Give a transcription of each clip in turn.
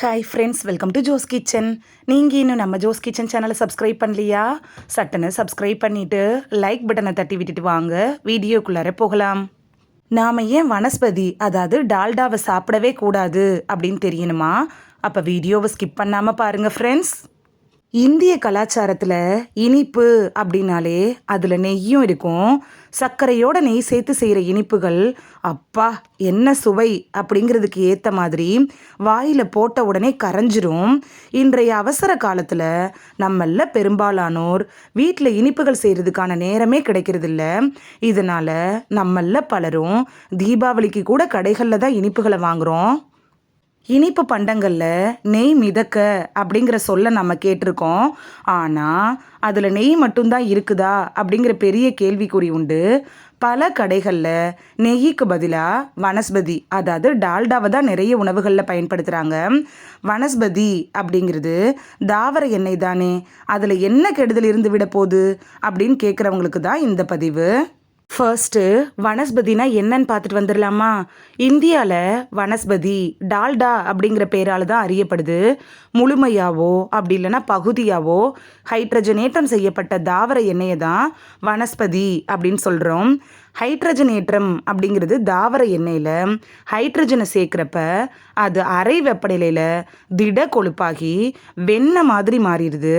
Hi friends welcome to Jos kitchen நீங்கள் இன்னும் நம்ம ஜோஸ் கிச்சன் சேனலை சப்ஸ்கிரைப் பண்ணலையா? சட்டனை சப்ஸ்கிரைப் பண்ணிவிட்டு லைக் பட்டனை தட்டி விட்டுட்டு வாங்க. வீடியோக்குள்ளார போகலாம். நாம் ஏன் வனஸ்பதி அதாவது டால்டாவை சாப்பிடவே கூடாது அப்படின்னு தெரியணுமா? அப்போ வீடியோவை ஸ்கிப் பண்ணாமல் பாருங்கள் ஃப்ரெண்ட்ஸ் இந்திய கலாச்சாரத்தில் இனிப்பு அப்படின்னாலே அதில் நெய்யும் இருக்கும். சர்க்கரையோட நெய் சேர்த்து செய்கிற இனிப்புகள் அப்பா என்ன சுவை அப்படிங்கிறதுக்கு ஏற்ற மாதிரி வாயில் போட்ட உடனே கரைஞ்சிரும். இன்றைய அவசர காலத்தில் நம்மள பெரும்பாலானோர் வீட்டில் இனிப்புகள் செய்கிறதுக்கான நேரமே கிடைக்கிறதில்ல. இதனால் நம்மள பலரும் தீபாவளிக்கு கூட கடைகளில் தான் இனிப்புகளை வாங்குகிறோம் இனிப்பு பண்டங்களில் நெய் மிதக்க அப்படிங்கிற சொல்ல நம்ம கேட்டிருக்கோம். ஆனால் அதில் நெய் மட்டும்தான் இருக்குதா அப்படிங்கிற பெரிய கேள்விக்குறி உண்டு. பல கடைகளில் நெய்க்கு பதிலாக வனஸ்பதி அதாவது டால்டாவை தான் நிறைய உணவுகளில் பயன்படுத்துகிறாங்க வனஸ்பதி அப்படிங்கிறது தாவர எண்ணெய் தானே. அதில் என்ன கெடுதல் இருந்து விட போகுது அப்படின்னு கேட்குறவங்களுக்கு தான் இந்த பதிவு. ஃபர்ஸ்ட்டு வனஸ்பதினா என்னன்னு பார்த்துட்டு வந்துடலாமா? இந்தியாவில் வனஸ்பதி டால்டா அப்படிங்கிற பேரால் தான் அறியப்படுது. முழுமையாவோ அப்படி இல்லைன்னா பகுதியாவோ ஹைட்ரஜனேற்றம் செய்யப்பட்ட தாவர எண்ணெயை தான் வனஸ்பதி அப்படின்னு சொல்கிறோம் ஹைட்ரஜனேற்றம் அப்படிங்கிறது தாவர எண்ணெயில் ஹைட்ரஜனை சேர்க்குறப்ப அது அரை வெப்பநிலையில் திட கொழுப்பாகி வெண்ணெய் மாதிரி மாறிடுது.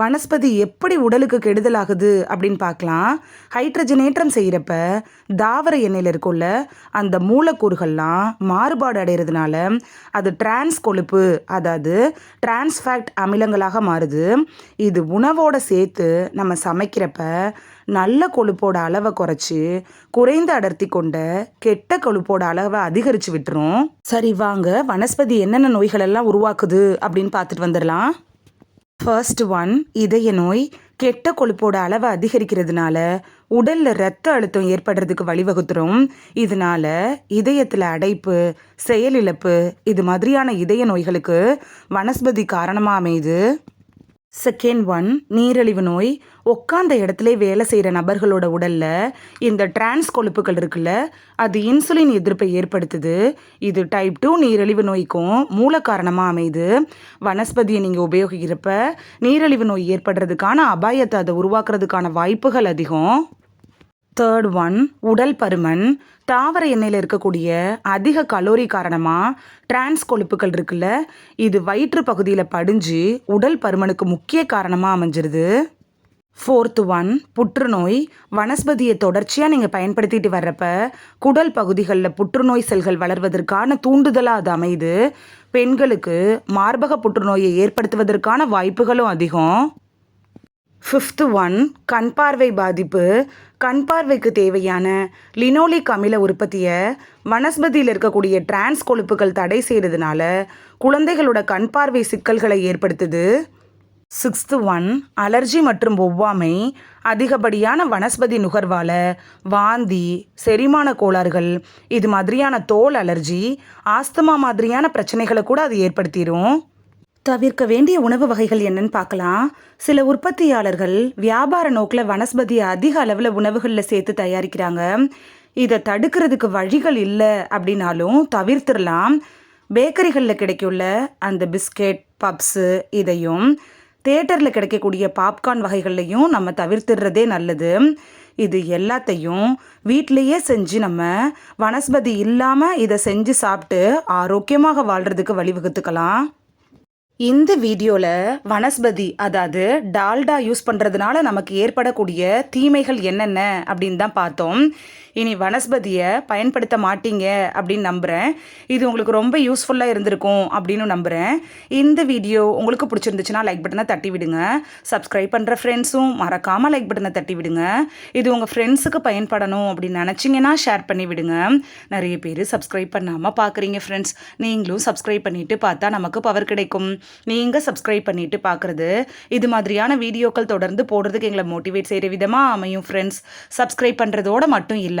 வனஸ்பதி எப்படி உடலுக்கு கெடுதலாகுது அப்படின்னு பார்க்கலாம். ஹைட்ரஜனேற்றம் செய்கிறப்ப தாவர எண்ணெயில் இருக்குள்ள அந்த மூலக்கூறுகள்லாம் மாறுபாடு அடைகிறதுனால அது டிரான்ஸ் கொழுப்பு அதாவது டிரான்ஸ்ஃபேக்ட் அமிலங்களாக மாறுது. இது உணவோட சேர்த்து நம்ம சமைக்கிறப்ப நல்ல கொழுப்போட அளவை குறைச்சி குறைந்த அடர்த்தி கொண்ட கெட்ட கொழுப்போட அளவை அதிகரித்து விட்டுரும். சரி வாங்க வனஸ்பதி என்னென்ன நோய்களெல்லாம் உருவாக்குது அப்படின்னு பார்த்துட்டு வந்துடலாம். ஃபர்ஸ்ட் ஒன் இதய நோய் கெட்ட கொழுப்போட அளவை அதிகரிக்கிறதுனால உடலில் ரத்த அழுத்தம் ஏற்படுறதுக்கு வழிவகுத்துரும். இதனால இதயத்தில் அடைப்பு செயலிழப்பு இது மாதிரியான இதய நோய்களுக்கு வனஸ்பதி காரணமாக அமையுது. செகண்ட் ஒன் நீரிழிவு நோய். உட்காந்த இடத்துல வேலை செய்கிற நபர்களோட உடலில் இந்த டிரான்ஸ் கொழுப்புகள் இருக்குல்ல அது இன்சுலின் எதிர்ப்பை ஏற்படுத்துது. இது டைப் டூ நீரிழிவு நோய்க்கும் மூல காரணமாக அமையுது. வனஸ்பதியை நீங்கள் உபயோகிக்கிறப்ப நீரிழிவு நோய் ஏற்படுறதுக்கான அபாயத்தை அதை உருவாக்குறதுக்கான வாய்ப்புகள் அதிகம். தேர்ட் ஒன் உடல் பருமன். தாவர எண்ணெயில் இருக்கக்கூடிய அதிக கலோரி காரணமாக டிரான்ஸ் கொழுப்புகள் இருக்குல்ல இது வயிற்று பகுதியில் படிஞ்சு உடல் பருமனுக்கு முக்கிய காரணமாக அமைஞ்சிருது. ஃபோர்த்து ஒன் புற்றுநோய். வனஸ்பதியை தொடர்ச்சியாக நீங்கள் பயன்படுத்திட்டு வர்றப்ப குடல் பகுதிகளில் புற்றுநோய் செல்கள் வளர்வதற்கான தூண்டுதலாக அது அமையுது. பெண்களுக்கு மார்பக புற்றுநோயை ஏற்படுத்துவதற்கான வாய்ப்புகளும் அதிகம். ஃபிஃப்த்து ஒன் கண் பார்வை பாதிப்பு. கண் பார்வைக்கு தேவையான லினோலிக் அமில உற்பத்தியை வனஸ்பதியில் இருக்கக்கூடிய டிரான்ஸ் கொழுப்புகள் தடை செய்கிறதுனால குழந்தைகளோட கண் பார்வை சிக்கல்களை ஏற்படுத்துது. சிக்ஸ்த்து ஒன் அலர்ஜி மற்றும் ஒவ்வாமை அதிகப்படியான வனஸ்பதி நுகர்வால் வாந்தி செரிமான கோளாறுகள் இது மாதிரியான தோல் அலர்ஜி ஆஸ்துமா மாதிரியான பிரச்சனைகளை கூட அது ஏற்படுத்திடும் தவிர்க்க வேண்டிய உணவு வகைகள் என்னன்னு பார்க்கலாம். சில உற்பத்தியாளர்கள் வியாபார நோக்கில் வனஸ்பதியை அதிக அளவில் உணவுகளில் சேர்த்து தயாரிக்கிறாங்க. இதை தடுக்கிறதுக்கு வழிகள் இல்லை அப்படின்னாலும் தவிர்த்துடலாம். பேக்கரிகளில் கிடைக்குள்ள அந்த பிஸ்கெட் பப்ஸு இதையும் தேட்டரில் கிடைக்கக்கூடிய பாப்கார்ன் வகைகள்லையும் நம்ம தவிர்த்துடுறதே நல்லது. இது எல்லாத்தையும் வீட்டிலையே செஞ்சு நம்ம வனஸ்பதி இல்லாமல் இதை செஞ்சு சாப்பிட்டு ஆரோக்கியமாக வாழ்கிறதுக்கு வழிவகுத்துக்கலாம். இந்த வீடியோவில் வனஸ்பதி அதாவது டால்டா யூஸ் பண்ணுறதுனால நமக்கு ஏற்படக்கூடிய தீமைகள் என்னென்ன அப்படின்னு தான் பார்த்தோம். இனி வனஸ்பதியை பயன்படுத்த மாட்டீங்க அப்படின்னு நம்புகிறேன் இது உங்களுக்கு ரொம்ப யூஸ்ஃபுல்லாக இருந்திருக்கும் அப்படின்னு நம்புகிறேன் இந்த வீடியோ உங்களுக்கு பிடிச்சிருந்துச்சுன்னா லைக் பட்டனை தட்டி விடுங்க. சப்ஸ்கிரைப் பண்ணுற ஃப்ரெண்ட்ஸும் மறக்காமல் லைக் பட்டனை தட்டி விடுங்க. இது உங்கள் ஃப்ரெண்ட்ஸுக்கு பயன்படணும் அப்படின்னு நினச்சிங்கன்னா ஷேர் பண்ணி விடுங்க. நிறைய பேர் சப்ஸ்கிரைப் பண்ணாமல் பார்க்குறீங்க ஃப்ரெண்ட்ஸ் நீங்களும் சப்ஸ்கிரைப் பண்ணிவிட்டு பார்த்தா நமக்கு பவர் கிடைக்கும். நீங்கள் சப்ஸ்கிரைப் பண்ணிவிட்டு பார்க்குறது இது மாதிரியான வீடியோக்கள் தொடர்ந்து போடுறதுக்கு எங்களை மோட்டிவேட் செய்கிற விதமாக அமையும் ஃப்ரெண்ட்ஸ் சப்ஸ்கிரைப் பண்ணுறதோட மட்டும் இல்லை